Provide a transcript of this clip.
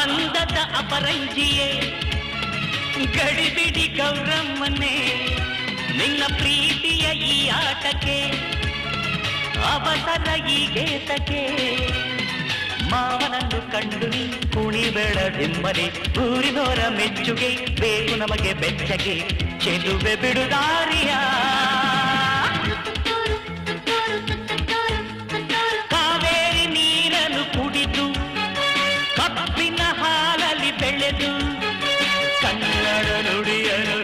ಅಪರಂಜಿಯೇ, ಗಡಿಬಿಡಿ ಗೌರಮ್ಮನೇ, ನಿನ್ನ ಪ್ರೀತಿಯ ಈ ಆಟಕ್ಕೆ, ಅವಸರ ಈ ಗೇತಕ್ಕೆ, ಮಾವನನ್ನು ಕಂಡು ನೀ ಕುಣಿಬೇಡದೆಂಬನೆ ಊರಿನೋರ ಮೆಚ್ಚುಗೆ, ಬೇಕು ನಮಗೆ ಬೆಚ್ಚಗೆ, ಚೆಲುವೆ ಬಿಡುದಾರ. ನುಡಿಯನು